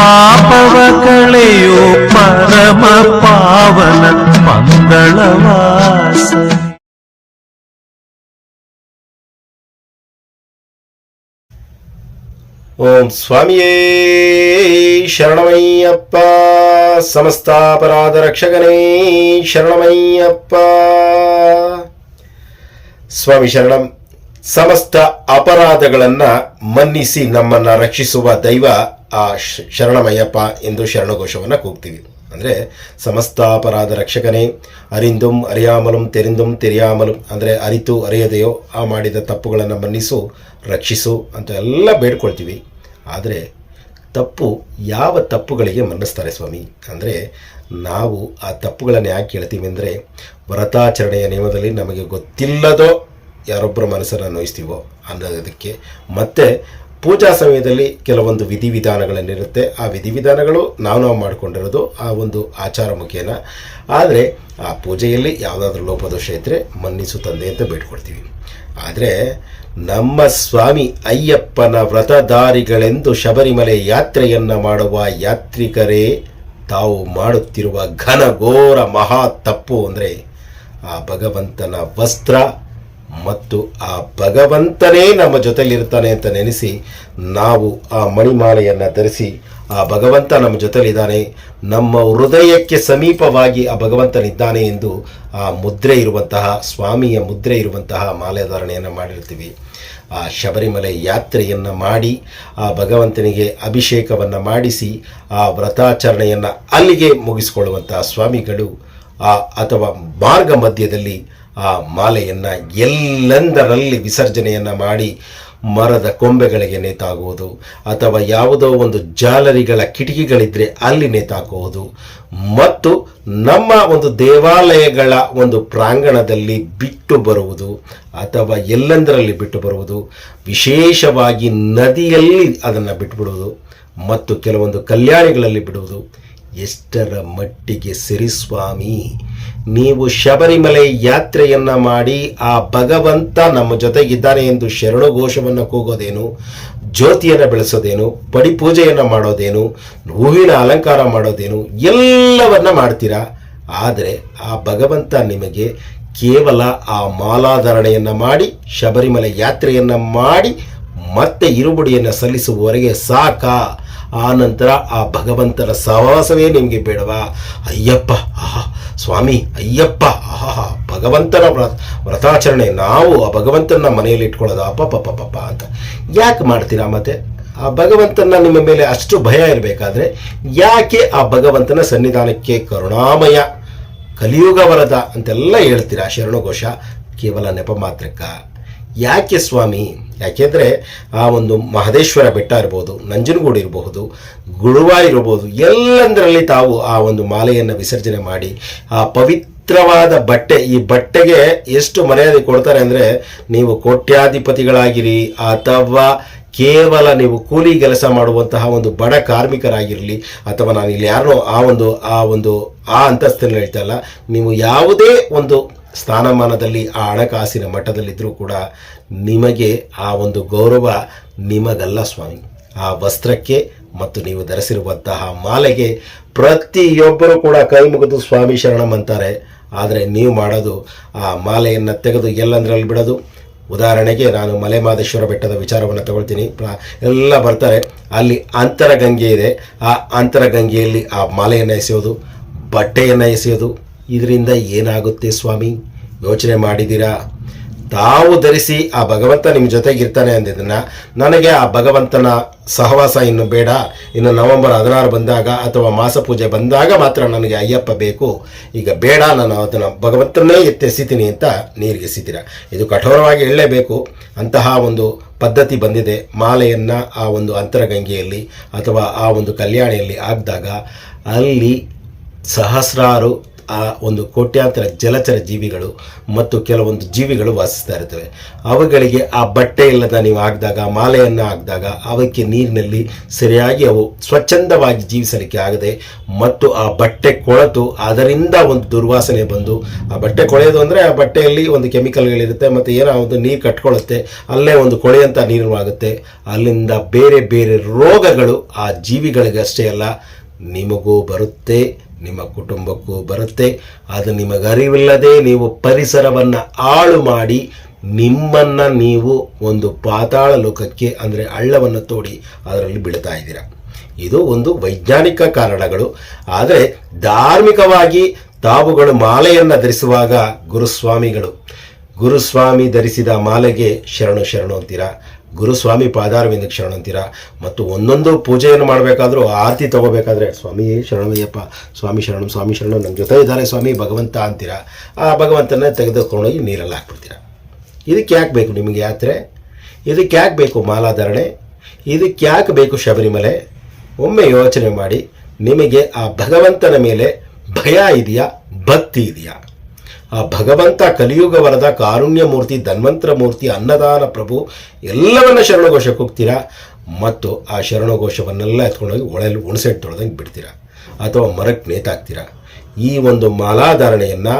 ಪಾಪವ ಕಳೆಯೋ ಪರಮ ಪಾವನ ಮಂಗಳವಾಸ ಓಂ ಸ್ವಾಮಿಯೇ ಶರಣಮಯ್ಯಪ್ಪ ಸಮಸ್ತಾಪರಾಧ ರಕ್ಷಕನೇ ಶರಣಮಯ್ಯಪ್ಪ ಸ್ವಾಮಿ ಶರಣಂ ಸಮಸ್ತ ಅಪರಾಧಗಳನ್ನ ಮನ್ನಿಸಿ ನಮ್ಮನ್ನ ರಕ್ಷಿಸುವ ದೈವ ಆ ಶರಣಮಯ್ಯಪ್ಪ ಎಂದು ಶರಣಘೋಷವನ್ನು ಕೂಗ್ತೀವಿ. ಅಂದರೆ ಸಮಸ್ತ ಅಪರಾಧ ರಕ್ಷಕನೇ, ಅರಿಂದುಂ, ಅರಿಯಾಮಲಂ, ತೆರಿಂದುಂ, ತೆರಿಯಾಮಲಂ, ಅಂದರೆ ಅರಿತು, ಅರಿಯದೆಯೋ ಆ ಮಾಡಿದ ತಪ್ಪುಗಳನ್ನು ಮನ್ನಿಸು, ರಕ್ಷಿಸು ಅಂತ ಎಲ್ಲ ಬೇಡ್ಕೊಳ್ತೀವಿ. ಆದರೆ ತಪ್ಪು ಯಾವ ತಪ್ಪುಗಳಿಗೆ ಮನ್ನಿಸ್ತಾರೆ ಸ್ವಾಮಿ? ಅಂದರೆ ನಾವು ಆ ತಪ್ಪುಗಳನ್ನು ಯಾಕೆ ಹೇಳ್ತೀವಿ ಅಂದರೆ ವ್ರತಾಚರಣೆಯ ನಿಯಮದಲ್ಲಿ ನಮಗೆ ಗೊತ್ತಿಲ್ಲದೋ ಯಾರೊಬ್ಬರ ಮನಸ್ಸನ್ನು ನೋಯಿಸ್ತೀವೋ ಅನ್ನೋದಕ್ಕೆ ಮತ್ತು ಪೂಜಾ ಸಮಯದಲ್ಲಿ ಕೆಲವೊಂದು ವಿಧಿವಿಧಾನಗಳನ್ನಿರುತ್ತೆ. ಆ ವಿಧಿವಿಧಾನಗಳು ನಾವು ನಾವು ಮಾಡಿಕೊಂಡಿರೋದು ಆ ಒಂದು ಆಚಾರ ಮುಖೇನ. ಆದರೆ ಆ ಪೂಜೆಯಲ್ಲಿ ಯಾವುದಾದ್ರೂ ಲೋಪದೋಷ ಇದ್ದರೆ ಮನ್ನಿಸು ತಂದೆ ಅಂತ ಬೇಡ್ಕೊಳ್ತೀವಿ. ಆದರೆ ನಮ್ಮ ಸ್ವಾಮಿ ಅಯ್ಯಪ್ಪನ ವ್ರತಧಾರಿಗಳೆಂದು ಶಬರಿಮಲೆ ಯಾತ್ರೆಯನ್ನು ಮಾಡುವ ಯಾತ್ರಿಕರೇ, ತಾವು ಮಾಡುತ್ತಿರುವ ಘನಘೋರ ಮಹಾ ತಪ್ಪು ಅಂದರೆ ಆ ಭಗವಂತನ ವಸ್ತ್ರ ಮತ್ತು ಆ ಭಗವಂತನೇ ನಮ್ಮ ಜೊತೆಲಿರ್ತಾನೆ ಅಂತ ನೆನೆಸಿ ನಾವು ಆ ಮಣಿಮಾಲೆಯನ್ನು ಧರಿಸಿ ಆ ಭಗವಂತ ನಮ್ಮ ಜೊತೆಲಿದ್ದಾನೆ. ನಮ್ಮ ಹೃದಯಕ್ಕೆ ಸಮೀಪವಾಗಿ ಆ ಭಗವಂತನಿದ್ದಾನೆ ಎಂದು ಆ ಮುದ್ರೆ ಇರುವಂತಹ, ಸ್ವಾಮಿಯ ಮುದ್ರೆ ಇರುವಂತಹ ಮಾಲೆ ಧಾರಣೆಯನ್ನು ಮಾಡಿರ್ತೀವಿ. ಆ ಶಬರಿಮಲೆ ಯಾತ್ರೆಯನ್ನು ಮಾಡಿ, ಆ ಭಗವಂತನಿಗೆ ಅಭಿಷೇಕವನ್ನು ಮಾಡಿಸಿ, ಆ ವ್ರತಾಚರಣೆಯನ್ನು ಅಲ್ಲಿಗೆ ಮುಗಿಸಿಕೊಳ್ಳುವಂತಹ ಸ್ವಾಮಿಗಳು, ಆ ಅಥವಾ ಮಾರ್ಗ ಮಧ್ಯದಲ್ಲಿ ಆ ಮಾಲೆಯನ್ನು ಎಲ್ಲೆಂದರಲ್ಲಿ ವಿಸರ್ಜನೆಯನ್ನು ಮಾಡಿ ಮರದ ಕೊಂಬೆಗಳಿಗೆ ನೇತಾಗುವುದು, ಅಥವಾ ಯಾವುದೋ ಒಂದು ಜಾಲರಿಗಳ ಕಿಟಕಿಗಳಿದ್ದರೆ ಅಲ್ಲಿ ನೇತಾಕುವುದು. ಮತ್ತು ನಮ್ಮ ಒಂದು ದೇವಾಲಯಗಳ ಒಂದು ಪ್ರಾಂಗಣದಲ್ಲಿ ಬಿಟ್ಟು ಬರುವುದು, ಅಥವಾ ಎಲ್ಲೆಂದರಲ್ಲಿ ಬಿಟ್ಟು ಬರುವುದು. ವಿಶೇಷವಾಗಿ ನದಿಯಲ್ಲಿ ಅದನ್ನು ಬಿಟ್ಟುಬಿಡುವುದು ಮತ್ತು ಕೆಲವೊಂದು ಕಲ್ಯಾಣಿಗಳಲ್ಲಿ ಬಿಡುವುದು. ಎಷ್ಟರ ಮಟ್ಟಿಗೆ ಸಿರಿಸ್ವಾಮಿ ನೀವು ಶಬರಿಮಲೆ ಯಾತ್ರೆಯನ್ನ ಮಾಡಿ ಆ ಭಗವಂತ ನಮ್ಮ ಜೊತೆಗಿದ್ದಾನೆ ಎಂದು ಶರಣು ಘೋಷವನ್ನು ಕೂಗೋದೇನು, ಜ್ಯೋತಿಯನ್ನು ಬೆಳೆಸೋದೇನು, ಪಡಿಪೂಜೆಯನ್ನು ಮಾಡೋದೇನು, ಹೂವಿನ ಅಲಂಕಾರ ಮಾಡೋದೇನು, ಎಲ್ಲವನ್ನ ಮಾಡ್ತೀರಾ? ಆದರೆ ಆ ಭಗವಂತ ನಿಮಗೆ ಕೇವಲ ಆ ಮಾಲಾಧಾರಣೆಯನ್ನು ಮಾಡಿ, ಶಬರಿಮಲೆ ಯಾತ್ರೆಯನ್ನು ಮಾಡಿ ಮತ್ತೆ ಇರುಬುಡಿಯನ್ನು ಸಲ್ಲಿಸುವವರೆಗೆ ಸಾಕ? ಆ ನಂತರ ಆ ಭಗವಂತನ ಸಹವಾಸವೇ ನಿಮಗೆ ಬೇಡವಾ? ಅಯ್ಯಪ್ಪ, ಆಹಾ, ಸ್ವಾಮಿ, ಅಯ್ಯಪ್ಪ, ಆಹಾ, ಭಗವಂತನ ವ್ರ- ವ್ರತಾಚರಣೆ, ನಾವು ಆ ಭಗವಂತನ ಮನೆಯಲ್ಲಿ ಇಟ್ಕೊಳ್ಳೋದು, ಅಪ್ಪ ಪಪ್ಪ ಪಪ್ಪ ಅಂತ. ಯಾಕೆ ಮಾಡ್ತೀರಾ ಮತ್ತೆ? ಆ ಭಗವಂತನ ನಿಮ್ಮ ಮೇಲೆ ಅಷ್ಟು ಭಯ ಇರಬೇಕಾದ್ರೆ ಯಾಕೆ ಆ ಭಗವಂತನ ಸನ್ನಿಧಾನಕ್ಕೆ ಕರುಣಾಮಯ ಕಲಿಯುಗ ವರದ ಅಂತೆಲ್ಲ ಹೇಳ್ತೀರಾ ಶರಣಘೋಷ ಕೇವಲ ನೆಪ ಮಾತ್ರಕ್ಕ. ಯಾಕೆ ಸ್ವಾಮಿ? ಯಾಕೆಂದರೆ ಆ ಒಂದು ಮಹದೇಶ್ವರ ಬೆಟ್ಟ ಇರ್ಬೋದು, ನಂಜನಗೂಡು ಇರಬಹುದು, ಗುರುವಾರ ಇರಬಹುದು ಎಲ್ಲಂದರಲ್ಲಿ ತಾವು ಆ ಒಂದು ಮಾಲೆಯನ್ನು ವಿಸರ್ಜನೆ ಮಾಡಿ, ಆ ಪವಿತ್ರವಾದ ಬಟ್ಟೆ, ಈ ಬಟ್ಟೆಗೆ ಎಷ್ಟು ಮರ್ಯಾದೆ ಕೊಡ್ತಾರೆ ಅಂದರೆ ನೀವು ಕೋಟ್ಯಾಧಿಪತಿಗಳಾಗಿರಿ ಅಥವಾ ಕೇವಲ ನೀವು ಕೂಲಿ ಕೆಲಸ ಮಾಡುವಂತಹ ಒಂದು ಬಡ ಕಾರ್ಮಿಕರಾಗಿರಲಿ, ಅಥವಾ ನಾನು ಇಲ್ಲಿ ಯಾರನ್ನೋ ಆ ಒಂದು ಆ ಒಂದು ಆ ಅಂತಸ್ತಿನಲ್ಲಿ ಹೇಳ್ತಾ ಇಲ್ಲ, ನೀವು ಯಾವುದೇ ಒಂದು ಸ್ಥಾನಮಾನದಲ್ಲಿ, ಆ ಹಣಕಾಸಿನ ಮಟ್ಟದಲ್ಲಿದ್ದರೂ ಕೂಡ ನಿಮಗೆ ಆ ಒಂದು ಗೌರವ ನಿಮಗಲ್ಲ ಸ್ವಾಮಿ. ಆ ವಸ್ತ್ರಕ್ಕೆ ಮತ್ತು ನೀವು ಧರಿಸಿರುವಂತಹ ಮಾಲೆಗೆ ಪ್ರತಿಯೊಬ್ಬರು ಕೂಡ ಕೈ ಮುಗಿದು ಸ್ವಾಮಿ ಶರಣಂ ಅಂತಾರೆ ಆದರೆ ನೀವು ಮಾಡೋದು ಆ ಮಾಲೆಯನ್ನು ತೆಗೆದು ಎಲ್ಲಂದ್ರಲ್ಲಿ ಬಿಡೋದು? ಉದಾಹರಣೆಗೆ ನಾನು ಮಲೆಮಾದೇಶ್ವರ ಬೆಟ್ಟದ ವಿಚಾರವನ್ನು ತಗೊಳ್ತೀನಿ. ಎಲ್ಲ ಬರ್ತಾರೆ. ಅಲ್ಲಿ ಅಂತರಗಂಗೆ ಇದೆ. ಆ ಅಂತರಗಂಗೆಯಲ್ಲಿ ಆ ಮಾಲೆಯನ್ನು ಎಸೆಯೋದು, ಬಟ್ಟೆಯನ್ನು ಎಸೆಯೋದು ಇದರಿಂದ ಏನಾಗುತ್ತೆ ಸ್ವಾಮಿ? ಯೋಚನೆ ಮಾಡಿದ್ದೀರಾ? ತಾವು ಧರಿಸಿ ಆ ಭಗವಂತ ನಿಮ್ಮ ಜೊತೆಗಿರ್ತಾನೆ ಅಂದಿದ್ದನ್ನು ನನಗೆ ಆ ಭಗವಂತನ ಸಹವಾಸ ಇನ್ನು ಬೇಡ. ಇನ್ನು ನವೆಂಬರ್ ಹದಿನಾರು ಬಂದಾಗ ಅಥವಾ ಮಾಸ ಪೂಜೆ ಬಂದಾಗ ಮಾತ್ರ ನನಗೆ ಅಯ್ಯಪ್ಪ ಬೇಕು. ಈಗ ಬೇಡ, ನಾನು ಅದನ್ನು ಭಗವಂತನೇ ಎತ್ತೆಸಿತೀನಿ ಅಂತ ನೀರಿಗೆ ಇದು ಕಠೋರವಾಗಿ ಹೇಳಲೇಬೇಕು. ಅಂತಹ ಒಂದು ಪದ್ಧತಿ ಬಂದಿದೆ. ಮಾಲೆಯನ್ನು ಆ ಒಂದು ಅಂತರಗಂಗೆಯಲ್ಲಿ ಅಥವಾ ಆ ಒಂದು ಕಲ್ಯಾಣಿಯಲ್ಲಿ ಹಾಕಿದಾಗ ಅಲ್ಲಿ ಸಹಸ್ರಾರು ಆ ಒಂದು ಕೋಟ್ಯಾಂತರ ಜಲಚರ ಜೀವಿಗಳು ಮತ್ತು ಕೆಲವೊಂದು ಜೀವಿಗಳು ವಾಸಿಸ್ತಾ ಇರ್ತವೆ ಅವುಗಳಿಗೆ ಆ ಬಟ್ಟೆ ಇಲ್ಲದ ನೀವು ಹಾಕಿದಾಗ, ಮಾಲೆಯನ್ನು ಹಾಕಿದಾಗ ಅವಕ್ಕೆ ನೀರಿನಲ್ಲಿ ಸರಿಯಾಗಿ ಅವು ಸ್ವಚ್ಛಂದವಾಗಿ ಜೀವಿಸಲಿಕ್ಕೆ ಆಗದೆ ಮತ್ತು ಆ ಬಟ್ಟೆ ಕೊಳೆತು ಅದರಿಂದ ಒಂದು ದುರ್ವಾಸನೆ ಬಂದು, ಆ ಬಟ್ಟೆ ಕೊಳೆಯೋದು ಅಂದರೆ ಆ ಬಟ್ಟೆಯಲ್ಲಿ ಒಂದು ಕೆಮಿಕಲ್ಗಳಿರುತ್ತೆ ಮತ್ತು ಏನೋ ಒಂದು ನೀರು ಕಟ್ಕೊಳ್ಳುತ್ತೆ, ಅಲ್ಲೇ ಒಂದು ಕೊಳೆಯಂಥ ನೀರು ಆಗುತ್ತೆ ಅಲ್ಲಿಂದ ಬೇರೆ ಬೇರೆ ರೋಗಗಳು ಆ ಜೀವಿಗಳಿಗಷ್ಟೇ ಅಲ್ಲ, ನಿಮಗೂ ಬರುತ್ತೆ. ನಿಮ್ಮ ಕುಟುಂಬಕ್ಕೂ ಬರುತ್ತೆ. ಅದು ನಿಮಗೆ ಅರಿವಿಲ್ಲದೆ ನೀವು ಪರಿಸರವನ್ನು ಹಾಳು ಮಾಡಿ ನಿಮ್ಮನ್ನು ನೀವು ಒಂದು ಪಾತಾಳ ಲೋಕಕ್ಕೆ ಅಂದರೆ ಹಳ್ಳವನ್ನು ತೋಡಿ ಅದರಲ್ಲಿ ಬಿಡ್ತಾ ಇದ್ದೀರಾ. ಇದು ಒಂದು ವೈಜ್ಞಾನಿಕ ಕಾರಣಗಳು. ಆದರೆ ಧಾರ್ಮಿಕವಾಗಿ ತಾವುಗಳು ಮಾಲೆಯನ್ನು ಧರಿಸುವಾಗ ಗುರುಸ್ವಾಮಿಗಳು ಗುರುಸ್ವಾಮಿ ಧರಿಸಿದ ಮಾಲೆಗೆ ಶರಣು ಶರಣು ಅಂತೀರಾ? ಗುರುಸ್ವಾಮಿ ಪಾದಾರವಿಂದಕ್ಕೆ ಶರಣ ಅಂತೀರಾ? ಮತ್ತು ಒಂದೊಂದು ಪೂಜೆಯನ್ನು ಮಾಡಬೇಕಾದ್ರೂ ಆರತಿ ತಗೋಬೇಕಾದ್ರೆ ಸ್ವಾಮಿ ಶರಣಯ್ಯಪ್ಪ, ಸ್ವಾಮಿ ಶರಣು ಸ್ವಾಮಿ ಶರಣು ನನ್ನ ಜೊತೆ ಇದ್ದಾರೆ ಸ್ವಾಮಿ, ಭಗವಂತ ಅಂತೀರಾ? ಆ ಭಗವಂತನ ತೆಗೆದುಕೊಂಡೋಗಿ ನೀರಲ್ಲಿ ಹಾಕ್ಬಿಡ್ತೀರಾ? ಇದಕ್ಕೆ ಯಾಕೆ ಬೇಕು ನಿಮಗೆ ಯಾತ್ರೆ? ಇದಕ್ಕೆ ಯಾಕೆ ಬೇಕು ಮಾಲಾಧಾರಣೆ? ಇದಕ್ಕೆ ಯಾಕೆ ಬೇಕು ಶಬರಿಮಲೆ? ಒಮ್ಮೆ ಯೋಚನೆ ಮಾಡಿ, ನಿಮಗೆ ಆ ಭಗವಂತನ ಮೇಲೆ ಭಯ ಇದೆಯಾ? ಭಕ್ತಿ ಇದೆಯಾ? ಆ ಭಗವಂತ ಕಲಿಯುಗ ವರದ ಕಾರುಣ್ಯ ಮೂರ್ತಿ ಧನ್ವಂತರ ಮೂರ್ತಿ ಅನ್ನದಾನ ಪ್ರಭು, ಎಲ್ಲವನ್ನ ಶರಣಘೋಷಕ್ಕೆ ಹೋಗ್ತೀರಾ? ಮತ್ತು ಆ ಶರಣಘೋಷವನ್ನೆಲ್ಲ ಎತ್ಕೊಂಡೋಗಿ ಒಳೆಯಲ್ಲಿ ಹುಣಸೆಟ್ಟು ತೊಳೆದಂಗೆ ಬಿಡ್ತೀರಾ? ಅಥವಾ ಮರಕ್ಕೆ ನೇತಾಕ್ತೀರಾ? ಈ ಒಂದು ಮಾಲಾಧಾರಣೆಯನ್ನು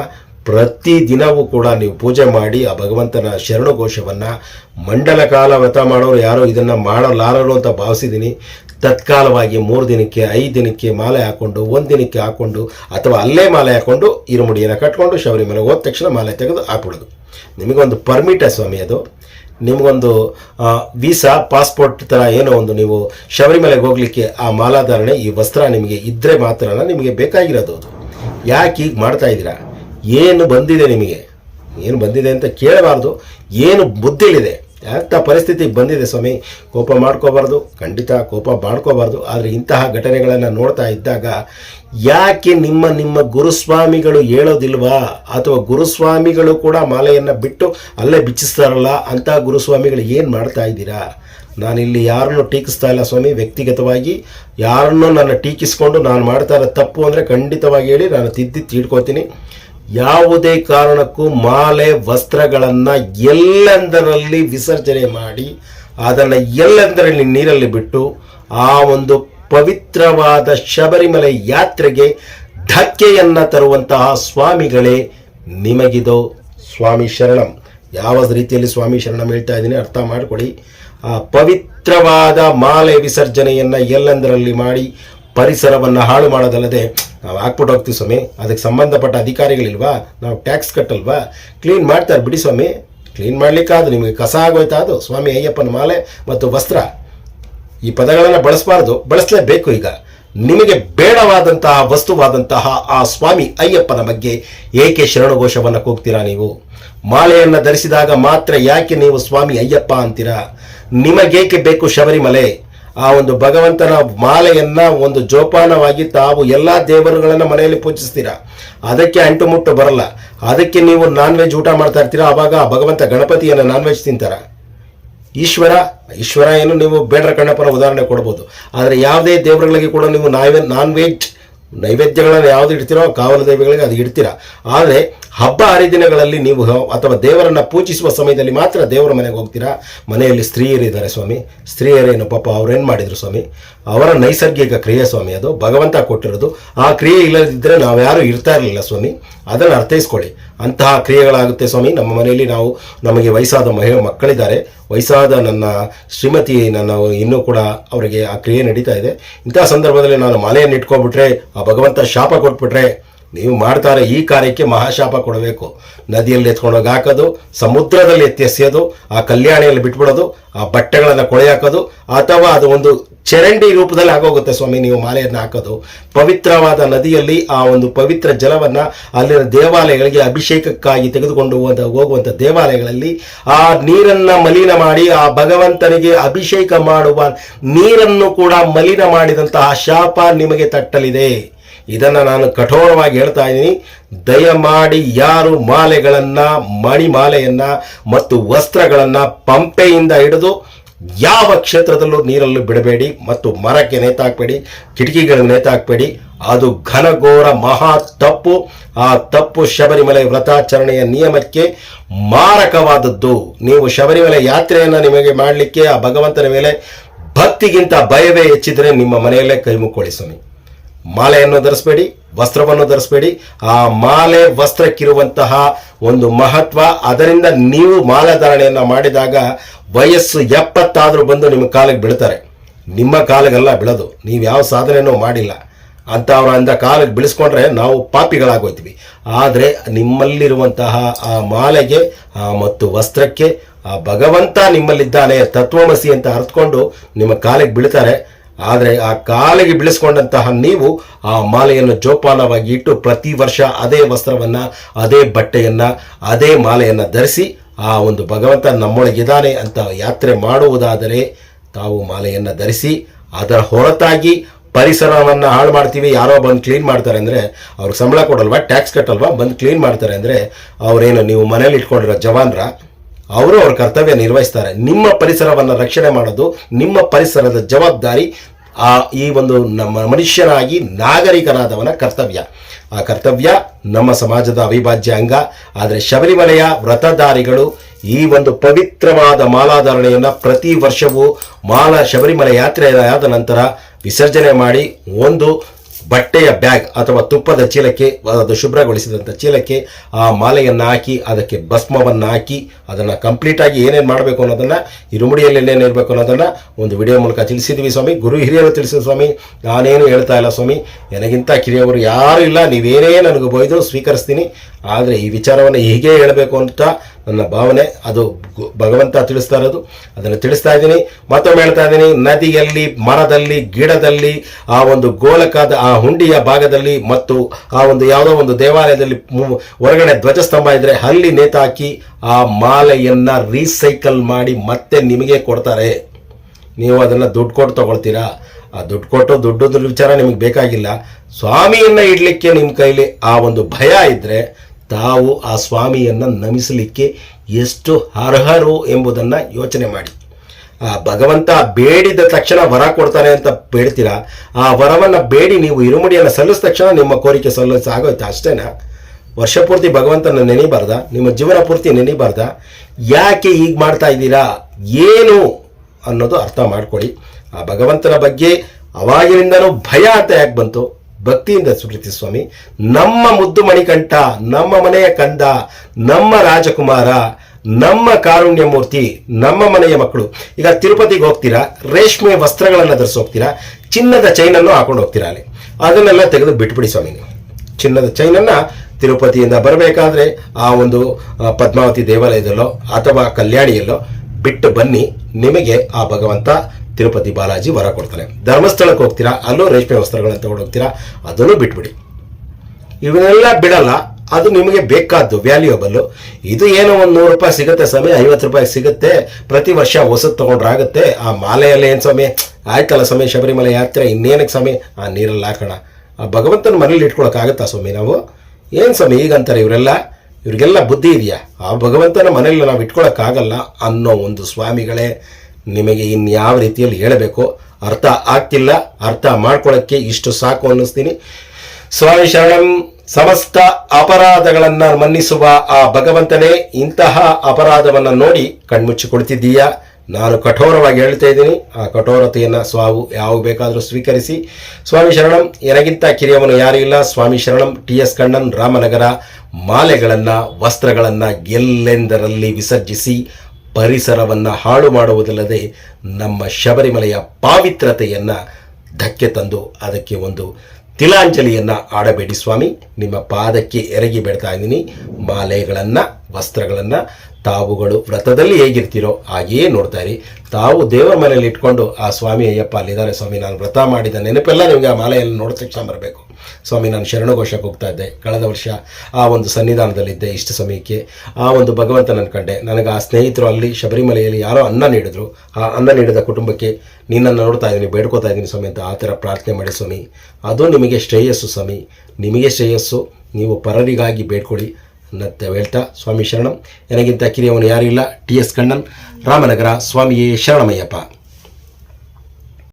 ಪ್ರತಿದಿನವೂ ಕೂಡ ನೀವು ಪೂಜೆ ಮಾಡಿ ಆ ಭಗವಂತನ ಶರಣಘೋಷವನ್ನು ಮಂಡಲ ಕಾಲ ವ್ರತ ಮಾಡೋರು ಯಾರೋ ಇದನ್ನು ಮಾಡಲಾರರು ಅಂತ ಭಾವಿಸಿದ್ದೀನಿ. ತತ್ಕಾಲವಾಗಿ ಮೂರು ದಿನಕ್ಕೆ, ಐದು ದಿನಕ್ಕೆ ಮಾಲೆ ಹಾಕ್ಕೊಂಡು ಒಂದು ದಿನಕ್ಕೆ ಹಾಕ್ಕೊಂಡು ಅಥವಾ ಅಲ್ಲೇ ಮಾಲೆ ಹಾಕ್ಕೊಂಡು ಇರುಮುಡಿಯನ್ನು ಕಟ್ಕೊಂಡು ಶಬರಿಮಲೆ ಹೋದ ತಕ್ಷಣ ಮಾಲೆ ತೆಗೆದು ಹಾಕ್ಬಿಡೋದು. ನಿಮಗೊಂದು ಪರ್ಮಿಟ ಸ್ವಾಮಿ ಅದು. ನಿಮಗೊಂದು ವೀಸಾ ಪಾಸ್ಪೋರ್ಟ್ ಥರ ಏನೋ ಒಂದು ನೀವು ಶಬರಿಮಲೆಗೆ ಹೋಗಲಿಕ್ಕೆ ಆ ಮಾಲಾಧಾರಣೆ ಈ ವಸ್ತ್ರ ನಿಮಗೆ ಇದ್ದರೆ ಮಾತ್ರ ನಿಮಗೆ ಬೇಕಾಗಿರೋದು ಅದು. ಯಾಕೆ ಈಗ ಮಾಡ್ತಾ ಇದ್ದೀರಾ? ಏನು ಬಂದಿದೆ ನಿಮಗೆ? ಏನು ಬಂದಿದೆ ಅಂತ ಕೇಳಬಾರ್ದು. ಏನು ಬುದ್ಧಿಲಿದೆ? ಅಂಥ ಪರಿಸ್ಥಿತಿ ಬಂದಿದೆ ಸ್ವಾಮಿ. ಕೋಪ ಮಾಡ್ಕೋಬಾರ್ದು, ಖಂಡಿತ ಕೋಪ ಮಾಡ್ಕೋಬಾರ್ದು. ಆದರೆ ಇಂತಹ ಘಟನೆಗಳನ್ನು ನೋಡ್ತಾ ಇದ್ದಾಗ ಯಾಕೆ ನಿಮ್ಮ ನಿಮ್ಮ ಗುರುಸ್ವಾಮಿಗಳು ಹೇಳೋದಿಲ್ವಾ? ಅಥವಾ ಗುರುಸ್ವಾಮಿಗಳು ಕೂಡ ಮಾಲೆಯನ್ನು ಬಿಟ್ಟು ಅಲ್ಲೇ ಬಿಚ್ಚಿಸ್ತಾರಲ್ಲ ಅಂತಹ ಗುರುಸ್ವಾಮಿಗಳು ಏನು ಮಾಡ್ತಾ ಇದ್ದೀರಾ? ನಾನಿಲ್ಲಿ ಯಾರನ್ನು ಟೀಕಿಸ್ತಾ ಇಲ್ಲ ಸ್ವಾಮಿ, ವ್ಯಕ್ತಿಗತವಾಗಿ. ಯಾರನ್ನೂ ನನ್ನ ಟೀಕಿಸ್ಕೊಂಡು ನಾನು ಮಾಡ್ತಾ ಇರೋ ತಪ್ಪು ಅಂದರೆ ಖಂಡಿತವಾಗಿ ಹೇಳಿ ನಾನು ತಿದ್ದಿ ತಿಳ್ಕೊತೀನಿ ಯಾವುದೇ ಕಾರಣಕ್ಕೂ ಮಾಲೆ, ವಸ್ತ್ರಗಳನ್ನು ಎಲ್ಲೆಂದರಲ್ಲಿ ವಿಸರ್ಜನೆ ಮಾಡಿ ಅದನ್ನು ಎಲ್ಲೆಂದರಲ್ಲಿ ನೀರಲ್ಲಿ ಬಿಟ್ಟು ಆ ಒಂದು ಪವಿತ್ರವಾದ ಶಬರಿಮಲೆ ಯಾತ್ರೆಗೆ ಧಕ್ಕೆಯನ್ನು ತರುವಂತಹ ಸ್ವಾಮಿಗಳೇ ನಿಮಗಿದು ಸ್ವಾಮಿ ಶರಣಂ. ಯಾವ ರೀತಿಯಲ್ಲಿ ಸ್ವಾಮಿ ಶರಣಂ ಹೇಳ್ತಾ ಇದ್ದೀನಿ ಅರ್ಥ ಮಾಡಿಕೊಡಿ ಆ ಪವಿತ್ರವಾದ ಮಾಲೆ ವಿಸರ್ಜನೆಯನ್ನು ಎಲ್ಲೆಂದರಲ್ಲಿ ಮಾಡಿ ಪರಿಸರವನ್ನು ಹಾಳು ಮಾಡೋದಲ್ಲದೆ ನಾವು ಹಾಕ್ಬಿಟ್ಟು ಹೋಗ್ತೀವಿ ಸ್ವಾಮಿ. ಅದಕ್ಕೆ ಸಂಬಂಧಪಟ್ಟ ಅಧಿಕಾರಿಗಳಿಲ್ವಾ, ನಾವು ಟ್ಯಾಕ್ಸ್ ಕಟ್ಟಲ್ವಾ? ಕ್ಲೀನ್ ಮಾಡ್ತಾರೆ ಬಿಡಿ ಸ್ವಾಮಿ. ಕ್ಲೀನ್ ಮಾಡಲಿಕ್ಕಾದ್ರು ನಿಮಗೆ ಕಸ ಆಗೋಯ್ತಾ ಅದು? ಸ್ವಾಮಿ ಅಯ್ಯಪ್ಪನ ಮಾಲೆ ಮತ್ತು ವಸ್ತ್ರ. ಈ ಪದಗಳನ್ನು ಬಳಸಬಾರ್ದು. ಬಳಸಲೇಬೇಕು ಈಗ. ನಿಮಗೆ ಬೇಡವಾದಂತಹ, ವಸ್ತುವಾದಂತಹ ಆ ಸ್ವಾಮಿ ಅಯ್ಯಪ್ಪನ ಬಗ್ಗೆ ಏಕೆ ಶರಣಘೋಷವನ್ನು ಕೂಗ್ತೀರಾ ನೀವು? ಮಾಲೆಯನ್ನು ಧರಿಸಿದಾಗ ಮಾತ್ರ ಯಾಕೆ ನೀವು ಸ್ವಾಮಿ ಅಯ್ಯಪ್ಪ ಅಂತೀರಾ? ನಿಮಗೇಕೆ ಬೇಕು ಶಬರಿಮಲೆ? ಆ ಒಂದು ಭಗವಂತನ ಮಾಲೆಯನ್ನ ಒಂದು ಜೋಪಾನವಾಗಿ ತಾವು ಎಲ್ಲ ದೇವರುಗಳನ್ನ ಮನೆಯಲ್ಲಿ ಪೂಜಿಸ್ತೀರಾ? ಅದಕ್ಕೆ ಅಂಟು ಮುಟ್ಟು ಬರಲ್ಲ. ಅದಕ್ಕೆ ನೀವು ನಾನ್ ವೆಜ್ ಊಟ ಮಾಡ್ತಾ ಇರ್ತೀರಾ? ಆವಾಗ ಆ ಭಗವಂತ ಗಣಪತಿಯನ್ನು ನಾನ್ ವೆಜ್ ತಿಂತಾರ. ಈಶ್ವರ ಈಶ್ವರ ಏನು ನೀವು ಬೇಡರ ಕಣ್ಣಪ್ಪನ ಉದಾಹರಣೆ ಕೊಡ್ಬೋದು. ಆದರೆ ಯಾವುದೇ ದೇವರುಗಳಿಗೆ ಕೂಡ ನೀವು ನಾವೇ ನಾನ್ ವೆಜ್ ನೈವೇದ್ಯಗಳನ್ನು ಯಾವುದು ಇಡ್ತೀರೋ ಕಾವಲು ದೇವಿಗಳಿಗೆ ಅದು ಇಡ್ತೀರ. ಆದರೆ ಹಬ್ಬ ಹರಿದಿನಗಳಲ್ಲಿ ನೀವು ಅಥವಾ ದೇವರನ್ನು ಪೂಜಿಸುವ ಸಮಯದಲ್ಲಿ ಮಾತ್ರ ದೇವರ ಮನೆಗೆ ಹೋಗ್ತೀರಾ? ಮನೆಯಲ್ಲಿ ಸ್ತ್ರೀಯರಿದ್ದಾರೆ ಸ್ವಾಮಿ. ಸ್ತ್ರೀಯರೇನು ಪಾಪ ಅವ್ರೇನು ಮಾಡಿದರು ಸ್ವಾಮಿ? ಅವರ ನೈಸರ್ಗಿಕ ಕ್ರಿಯೆ ಸ್ವಾಮಿ ಅದು. ಭಗವಂತ ಕೊಟ್ಟಿರೋದು. ಆ ಕ್ರಿಯೆ ಇಲ್ಲದಿದ್ದರೆ ನಾವು ಯಾರು ಇರ್ತಾ ಇರಲಿಲ್ಲ ಸ್ವಾಮಿ. ಅದನ್ನು ಅರ್ಥೈಸ್ಕೊಳ್ಳಿ. ಅಂತಹ ಕ್ರಿಯೆಗಳಾಗುತ್ತೆ ಸ್ವಾಮಿ. ನಮ್ಮ ಮನೆಯಲ್ಲಿ ನಾವು ನಮಗೆ ವಯಸ್ಸಾದ ಮಹಿಳೆ ಮಕ್ಕಳಿದ್ದಾರೆ. ವಯಸ್ಸಾದ ನನ್ನ ಶ್ರೀಮತಿ ನನ್ನ ಇನ್ನೂ ಕೂಡ ಅವರಿಗೆ ಆ ಕ್ರಿಯೆ ನಡೀತಾ ಇದೆ. ಇಂತಹ ಸಂದರ್ಭದಲ್ಲಿ ನಾನು ಮಾಲೆಯನ್ನು ಇಟ್ಕೊಬಿಟ್ರೆ ಆ ಭಗವಂತ ಶಾಪ ಕೊಟ್ಬಿಟ್ರೆ, ನೀವು ಮಾಡ್ತಾರೆ ಈ ಕಾರ್ಯಕ್ಕೆ ಮಹಾಶಾಪ ಕೊಡಬೇಕು. ನದಿಯಲ್ಲಿ ಎತ್ಕೊಂಡೋಗಿ ಹಾಕೋದು, ಸಮುದ್ರದಲ್ಲಿ ಎತ್ತೆಸೆಯೋದು ಆ ಕಲ್ಯಾಣಿಯಲ್ಲಿ ಬಿಟ್ಬಿಡೋದು, ಆ ಬಟ್ಟೆಗಳನ್ನು ಕೊಳೆ ಹಾಕೋದು, ಅಥವಾ ಅದು ಒಂದು ಚರಂಡಿ ರೂಪದಲ್ಲಿ ಆಗೋಗುತ್ತೆ ಸ್ವಾಮಿ, ನೀವು ಮಾಲೆಯನ್ನು ಹಾಕೋದು. ಪವಿತ್ರವಾದ ನದಿಯಲ್ಲಿ ಆ ಒಂದು ಪವಿತ್ರ ಜಲವನ್ನು ಅಲ್ಲಿನ ದೇವಾಲಯಗಳಿಗೆ ಅಭಿಷೇಕಕ್ಕಾಗಿ ತೆಗೆದುಕೊಂಡು ಹೋದ ಹೋಗುವಂಥ ದೇವಾಲಯಗಳಲ್ಲಿ ಆ ನೀರನ್ನ ಮಲಿನ ಮಾಡಿ, ಆ ಭಗವಂತನಿಗೆ ಅಭಿಷೇಕ ಮಾಡುವ ನೀರನ್ನು ಕೂಡ ಮಲಿನ ಮಾಡಿದಂತಹ ಶಾಪ ನಿಮಗೆ ತಟ್ಟಲಿದೆ. ಇದನ್ನು ನಾನು ಕಠೋರವಾಗಿ ಹೇಳ್ತಾ ಇದ್ದೀನಿ. ದಯಮಾಡಿ ಯಾರು ಮಾಲೆಗಳನ್ನು, ಮಣಿಮಾಲೆಯನ್ನು ಮತ್ತು ವಸ್ತ್ರಗಳನ್ನು ಪಂಪೆಯಿಂದ ಹಿಡಿದು ಯಾವ ಕ್ಷೇತ್ರದಲ್ಲೂ ನೀರಲ್ಲೂ ಬಿಡಬೇಡಿ ಮತ್ತು ಮರಕ್ಕೆ ನೇತಾಕಬೇಡಿ ಕಿಟಕಿಗಳಿಗೆ ನೇತಾಕಬೇಡಿ ಅದು ಘನಘೋರ ಮಹಾ ತಪ್ಪು. ಆ ತಪ್ಪು ಶಬರಿಮಲೆ ವ್ರತಾಚರಣೆಯ ನಿಯಮಕ್ಕೆ ಮಾರಕವಾದದ್ದು. ನೀವು ಶಬರಿಮಲೆ ಯಾತ್ರೆಯನ್ನು ನಿಮಗೆ ಮಾಡಲಿಕ್ಕೆ ಆ ಭಗವಂತನ ಮೇಲೆ ಭಕ್ತಿಗಿಂತ ಭಯವೇ ಹೆಚ್ಚಿದ್ರೆ ನಿಮ್ಮ ಮನೆಯಲ್ಲೇ ಕೈ ಮಾಲೆಯನ್ನು ಧರಿಸಬೇಡಿ, ವಸ್ತ್ರವನ್ನು ಧರಿಸಬೇಡಿ. ಆ ಮಾಲೆ ವಸ್ತ್ರಕ್ಕಿರುವಂತಹ ಒಂದು ಮಹತ್ವ, ಅದರಿಂದ ನೀವು ಮಾಲೆ ಧಾರಣೆಯನ್ನು ಮಾಡಿದಾಗ ವಯಸ್ಸು ಎಪ್ಪತ್ತಾದರೂ ಬಂದು ನಿಮ್ಮ ಕಾಲಿಗೆ ಬೀಳ್ತಾರೆ. ನಿಮ್ಮ ಕಾಲಿಗೆಲ್ಲ ಬೀಳೋದು. ನೀವು ಯಾವ ಸಾಧನೆಯೂ ಮಾಡಿಲ್ಲ. ಅಂಥವ್ರಿಂದ ಕಾಲಿಗೆ ಬಿಳಿಸ್ಕೊಂಡ್ರೆ ನಾವು ಪಾಪಿಗಳಾಗೋಯ್ತೀವಿ. ಆದರೆ ನಿಮ್ಮಲ್ಲಿರುವಂತಹ ಆ ಮಾಲೆಗೆ, ಆ ಮತ್ತು ವಸ್ತ್ರಕ್ಕೆ, ಆ ಭಗವಂತ ನಿಮ್ಮಲ್ಲಿದ್ದಾನೆ, ತತ್ವಮಸಿ ಅಂತ ಅರ್ಥಕೊಂಡು ನಿಮ್ಮ ಕಾಲಿಗೆ ಬೀಳ್ತಾರೆ. ಆದರೆ ಆ ಕಾಲಿಗೆ ಬೆಳೆಸ್ಕೊಂಡಂತಹ ನೀವು ಆ ಮಾಲೆಯನ್ನು ಜೋಪಾನವಾಗಿ ಇಟ್ಟು ಪ್ರತಿ ವರ್ಷ ಅದೇ ವಸ್ತ್ರವನ್ನ, ಅದೇ ಬಟ್ಟೆಯನ್ನ, ಅದೇ ಮಾಲೆಯನ್ನು ಧರಿಸಿ ಆ ಒಂದು ಭಗವಂತ ನಮ್ಮೊಳಗಿದ್ದಾನೆ ಅಂತ ಯಾತ್ರೆ ಮಾಡುವುದಾದರೆ ತಾವು ಮಾಲೆಯನ್ನು ಧರಿಸಿ ಅದರ ಹೊರತಾಗಿ ಪರಿಸರವನ್ನು ಹಾಳು ಮಾಡ್ತೀವಿ. ಯಾರೋ ಬಂದು ಕ್ಲೀನ್ ಮಾಡ್ತಾರೆ ಅಂದರೆ ಅವ್ರಿಗೆ ಸಂಬಳ ಕೊಡಲ್ವಾ? ಟ್ಯಾಕ್ಸ್ ಕಟ್ಟಲ್ವಾ? ಬಂದು ಕ್ಲೀನ್ ಮಾಡ್ತಾರೆ ಅಂದರೆ ಅವರೇನು ನೀವು ಮನೇಲಿ ಇಟ್ಕೊಂಡಿರೋ ಜವಾನ್ರ? ಅವರು ಅವ್ರ ಕರ್ತವ್ಯ ನಿರ್ವಹಿಸ್ತಾರೆ. ನಿಮ್ಮ ಪರಿಸರವನ್ನು ರಕ್ಷಣೆ ಮಾಡೋದು, ನಿಮ್ಮ ಪರಿಸರದ ಜವಾಬ್ದಾರಿ, ಆ, ಈ ಒಂದು ನಮ್ಮ ಮನುಷ್ಯನಾಗಿ ನಾಗರಿಕನಾದವನ ಕರ್ತವ್ಯ. ಆ ಕರ್ತವ್ಯ ನಮ್ಮ ಸಮಾಜದ ಅವಿಭಾಜ್ಯ ಅಂಗ. ಆದರೆ ಶಬರಿಮಲೆಯ ವ್ರತಧಾರಿಗಳು ಈ ಒಂದು ಪವಿತ್ರವಾದ ಮಾಲಾಧಾರಣೆಯನ್ನು ಪ್ರತಿ ವರ್ಷವೂ ಮಾಲಾ ಶಬರಿಮಲೆ ಯಾತ್ರೆ ಆದ ನಂತರ ವಿಸರ್ಜನೆ ಮಾಡಿ ಒಂದು ಬಟ್ಟೆಯ ಬ್ಯಾಗ್ ಅಥವಾ ತುಪ್ಪದ ಚೀಲಕ್ಕೆ, ಅದು ಶುಭ್ರಗೊಳಿಸಿದಂಥ ಚೀಲಕ್ಕೆ, ಆ ಮಾಲೆಯನ್ನು ಹಾಕಿ, ಅದಕ್ಕೆ ಭಸ್ಮವನ್ನು ಹಾಕಿ, ಅದನ್ನು ಕಂಪ್ಲೀಟಾಗಿ ಏನೇನು ಮಾಡಬೇಕು ಅನ್ನೋದನ್ನು, ಇರುಮುಡಿಯಲ್ಲಿ ಏನೇನು ಇರಬೇಕು ಅನ್ನೋದನ್ನು ಒಂದು ವಿಡಿಯೋ ಮೂಲಕ ತಿಳಿಸಿದ್ವಿ ಸ್ವಾಮಿ. ಗುರು ಹಿರಿಯರು ತಿಳಿಸಿದ ಸ್ವಾಮಿ. ನಾನೇನು ಹೇಳ್ತಾ ಇಲ್ಲ ಸ್ವಾಮಿ. ನನಗಿಂತ ಕಿರಿಯವರು ಯಾರೂ ಇಲ್ಲ. ನೀವೇನೇ ನನಗೆ ಬೈದರೂ ಸ್ವೀಕರಿಸ್ತೀನಿ. ಆದರೆ ಈ ವಿಚಾರವನ್ನು ಹೀಗೆ ಹೇಳಬೇಕು ಅಂತ ನನ್ನ ಭಾವನೆ, ಅದು ಭಗವಂತ ತಿಳಿಸ್ತಾ ಇರೋದು. ಅದನ್ನು ತಿಳಿಸ್ತಾ ಇದ್ದೀನಿ. ಮತ್ತೊಮ್ಮೆ ಹೇಳ್ತಾ ಇದ್ದೀನಿ, ನದಿಯಲ್ಲಿ, ಮರದಲ್ಲಿ, ಗಿಡದಲ್ಲಿ, ಆ ಒಂದು ಗೋಲಕದ ಆ ಹುಂಡಿಯ ಭಾಗದಲ್ಲಿ ಮತ್ತು ಆ ಒಂದು ಯಾವುದೋ ಒಂದು ದೇವಾಲಯದಲ್ಲಿ ಹೊರಗಡೆ ಧ್ವಜಸ್ತಂಭ ಇದ್ರೆ ಅಲ್ಲಿ ನೇತಾಕಿ ಆ ಮಾಲೆಯನ್ನ ರೀಸೈಕಲ್ ಮಾಡಿ ಮತ್ತೆ ನಿಮಗೆ ಕೊಡ್ತಾರೆ. ನೀವು ಅದನ್ನು ದುಡ್ಡು ಕೊಟ್ಟು ತಗೊಳ್ತೀರಾ? ಆ ದುಡ್ಡು ಕೊಟ್ಟು ದುಡ್ಡದ ವಿಚಾರ ನಿಮಗೆ ಬೇಕಾಗಿಲ್ಲ. ಸ್ವಾಮಿಯನ್ನ ಇಡ್ಲಿಕ್ಕೆ ನಿಮ್ಮ ಕೈಲಿ ಆ ಒಂದು ಭಯ ಇದ್ದರೆ ತಾವು ಆ ಸ್ವಾಮಿಯನ್ನು ನಮಿಸಲಿಕ್ಕೆ ಎಷ್ಟು ಅರ್ಹರು ಎಂಬುದನ್ನು ಯೋಚನೆ ಮಾಡಿ. ಆ ಭಗವಂತ ಬೇಡಿದ ತಕ್ಷಣ ವರ ಕೊಡ್ತಾನೆ ಅಂತ ಬೇಡ್ತೀರಾ? ಆ ವರವನ್ನು ಬೇಡಿ, ನೀವು ಇರುಮುಡಿಯನ್ನು ಸಲ್ಲಿಸಿದ ತಕ್ಷಣ ನಿಮ್ಮ ಕೋರಿಕೆ ಸಲ್ಲಿಸ ಆಗೋಯ್ತಾ? ಅಷ್ಟೇನಾ? ವರ್ಷ ಪೂರ್ತಿ ಭಗವಂತನ ನೆನೆಯಬಾರ್ದ ನಿಮ್ಮ ಜೀವನ ಪೂರ್ತಿ ನೆನೆಯಬಾರ್ದ ಯಾಕೆ ಈಗ ಮಾಡ್ತಾ ಇದ್ದೀರಾ? ಏನು ಅನ್ನೋದು ಅರ್ಥ ಮಾಡ್ಕೊಳ್ಳಿ. ಆ ಭಗವಂತನ ಬಗ್ಗೆ ಅವಾಗಿನಿಂದನೂ ಭಯ ಅಂತ ಯಾಕೆ ಬಂತು? ಭಕ್ತಿಯಿಂದ ಸ್ಮೃತಿ ಸ್ವಾಮಿ, ನಮ್ಮ ಮುದ್ದು ಮಣಿಕಂಠ, ನಮ್ಮ ಮನೆಯ ಕಂದ, ನಮ್ಮ ರಾಜಕುಮಾರ, ನಮ್ಮ ಕಾರುಣ್ಯ ಮೂರ್ತಿ, ನಮ್ಮ ಮನೆಯ ಮಕ್ಕಳು. ಈಗ ತಿರುಪತಿಗೆ ಹೋಗ್ತೀರಾ, ರೇಷ್ಮೆ ವಸ್ತ್ರಗಳನ್ನು ಧರಿಸಿ ಹೋಗ್ತೀರಾ, ಚಿನ್ನದ ಚೈನನ್ನು ಹಾಕೊಂಡು ಹೋಗ್ತೀರಾ ಅಲ್ಲಿ? ಅದನ್ನೆಲ್ಲ ತೆಗೆದು ಬಿಟ್ಬಿಡಿ ಸ್ವಾಮಿ ನೀವು. ಚಿನ್ನದ ಚೈನನ್ನು ತಿರುಪತಿಯಿಂದ ಬರಬೇಕಾದ್ರೆ ಆ ಒಂದು ಪದ್ಮಾವತಿ ದೇವಾಲಯದಲ್ಲೋ ಅಥವಾ ಕಲ್ಯಾಣಿಯಲ್ಲೋ ಬಿಟ್ಟು ಬನ್ನಿ, ನಿಮಗೆ ಆ ಭಗವಂತ ತಿರುಪತಿ ಬಾಲಾಜಿ ವರ ಕೊಡ್ತಾನೆ. ಧರ್ಮಸ್ಥಳಕ್ಕೆ ಹೋಗ್ತೀರಾ, ಅಲ್ಲೂ ರೇಷ್ಮೆ ವಸ್ತ್ರಗಳನ್ನು ತಗೊಂಡು ಹೋಗ್ತೀರಾ ಅದನ್ನು ಬಿಟ್ಬಿಡಿ. ಇವನ್ನೆಲ್ಲ ಬಿಡಲ್ಲ, ಅದು ನಿಮಗೆ ಬೇಕಾದ್ದು ವ್ಯಾಲ್ಯೂಯಬಲ್ ಇದು ಏನೋ ಒಂದು ನೂರು ರೂಪಾಯಿ ಸಿಗುತ್ತೆ ಸ್ವಾಮಿ, ಐವತ್ತು ರೂಪಾಯಿ ಸಿಗುತ್ತೆ, ಪ್ರತಿ ವರ್ಷ ಹೊಸದು ತಗೊಂಡ್ರಾಗುತ್ತೆ. ಆ ಮಾಲೆಯಲ್ಲಿ ಏನು ಸ್ವಾಮಿ? ಆಯ್ತಲ್ಲ ಸ್ವಾಮಿ, ಶಬರಿಮಲೆ ಯಾತ್ರೆ, ಇನ್ನೇನಕ್ಕೆ ಸ್ವಾಮಿ? ಆ ನೀರಲ್ಲಿ ಹಾಕೋಣ. ಆ ಭಗವಂತನ ಮನೇಲಿ ಇಟ್ಕೊಳಕ್ಕಾಗತ್ತಾ ಸ್ವಾಮಿ ನಾವು? ಏನು ಸ್ವಾಮಿ ಈಗಂತಾರೆ ಇವರೆಲ್ಲ? ಇವರಿಗೆಲ್ಲ ಬುದ್ಧಿ ಇದೆಯಾ? ಆ ಭಗವಂತನ ಮನೇಲಿ ನಾವು ಇಟ್ಕೊಳಕ್ಕಾಗಲ್ಲ ಅನ್ನೋ ಒಂದು ಸ್ವಾಮಿಗಳೇ ನಿಮಗೆ ಇನ್ಯಾವ ರೀತಿಯಲ್ಲಿ ಹೇಳಬೇಕು ಅರ್ಥ ಆಗ್ತಿಲ್ಲ, ಅರ್ಥ ಮಾಡ್ಕೊಳ್ಳೋಕ್ಕೆ ಇಷ್ಟು ಸಾಕು ಅನ್ನಿಸ್ತೀನಿ. ಸ್ವಾಮಿ ಶರಣಂ, ಸಮಸ್ತ ಅಪರಾಧಗಳನ್ನ ಮನ್ನಿಸುವ ಆ ಭಗವಂತನೇ ಇಂತಹ ಅಪರಾಧವನ್ನ ನೋಡಿ ಕಣ್ಮುಚ್ಚಿ ಕುಳಿತಿದ್ದೀಯಾ ನಾನು ಕಠೋರವಾಗಿ ಹೇಳ್ತಾ ಇದ್ದೀನಿ, ಆ ಕಠೋರತೆಯನ್ನು ಸ್ವಾವು ಯಾವ ಬೇಕಾದರೂ ಸ್ವೀಕರಿಸಿ. ಸ್ವಾಮಿ ಶರಣಂ, ಎನಗಿಂತ ಕಿರಿಯವನು ಯಾರೂ ಇಲ್ಲ. ಸ್ವಾಮಿ ಶರಣಂ ಟಿ ಎಸ್ ಕಣ್ಣನ್ ರಾಮನಗರ ಮಾಲೆಗಳನ್ನ, ವಸ್ತ್ರಗಳನ್ನ ಎಲ್ಲೆಂದರಲ್ಲಿ ವಿಸರ್ಜಿಸಿ ಪರಿಸರವನ್ನ ಹಾಳು ಮಾಡುವುದಲ್ಲದೆ ನಮ್ಮ ಶಬರಿಮಲೆಯ ಪಾವಿತ್ರತೆಯನ್ನು ಧಕ್ಕೆ ತಂದು ಅದಕ್ಕೆ ಒಂದು ತಿಲಾಂಜಲಿಯನ್ನ ಆಡಬೇಡಿ ಸ್ವಾಮಿ. ನಿಮ್ಮ ಪಾದಕ್ಕೆ ಎರಗಿ ಬೇಡ್ತಾ ಇದ್ದೀನಿ. ಮಾಲೆಗಳನ್ನು ವಸ್ತ್ರಗಳನ್ನು ತಾವುಗಳು ವ್ರತದಲ್ಲಿ ಹೇಗಿರ್ತೀರೋ ಹಾಗೆಯೇ ಇರಿ. ತಾವು ದೇವರ ಮನೆಯಲ್ಲಿ ಇಟ್ಕೊಂಡು, ಆ ಸ್ವಾಮಿ ಅಯ್ಯಪ್ಪ ಅಲ್ಲಿದ್ದಾರೆ ಸ್ವಾಮಿ ನಾನು ವ್ರತ ಮಾಡಿದ ನೆನಪೆಲ್ಲ ನಿಮಗೆ ಆ ಮಾಲೆಯಲ್ಲಿ ನೋಡಿದ ತಕ್ಷಣ ಬರಬೇಕು. ಸ್ವಾಮಿ, ನಾನು ಶರಣಘೋಷಕ್ಕೆ ಹೋಗ್ತಾ ಇದ್ದೆ. ಕಳೆದ ವರ್ಷ ಆ ಒಂದು ಸನ್ನಿಧಾನದಲ್ಲಿದ್ದೆ ಇಷ್ಟು ಸಮಯಕ್ಕೆ. ಆ ಒಂದು ಭಗವಂತನ ಕಂಡೆ. ನನಗೆ ಆ ಸ್ನೇಹಿತರು ಅಲ್ಲಿ ಶಬರಿಮಲೆಯಲ್ಲಿ ಯಾರೋ ಅನ್ನ ನೀಡಿದ್ರು. ಆ ಅನ್ನ ನೀಡಿದ ಕುಟುಂಬಕ್ಕೆ, ನಿನ್ನನ್ನು ನೋಡ್ತಾ ಇದ್ದೀನಿ, ಬೇಡ್ಕೋತಾ ಇದ್ದೀನಿ ಸ್ವಾಮಿ ಅಂತ ಆ ಥರ ಪ್ರಾರ್ಥನೆ ಮಾಡಿ ಸ್ವಾಮಿ. ಅದು ನಿಮಗೆ ಶ್ರೇಯಸ್ಸು ಸ್ವಾಮಿ. ನಿಮಗೆ ಶ್ರೇಯಸ್ಸು. ನೀವು ಪರರಿಗಾಗಿ ಬೇಡ್ಕೊಳ್ಳಿ. ಅನ್ನತ್ತೆ ಹೇಳ್ತಾ ಸ್ವಾಮಿ ಶರಣಂ ನನಗಿಂತ ಕಿರಿಯವನು ಯಾರೂ ಇಲ್ಲ ಟಿ ಎಸ್ ಕಣ್ಣನ್ ರಾಮನಗರ ಸ್ವಾಮಿಯೇ ಶರಣಮಯ್ಯಪ್ಪ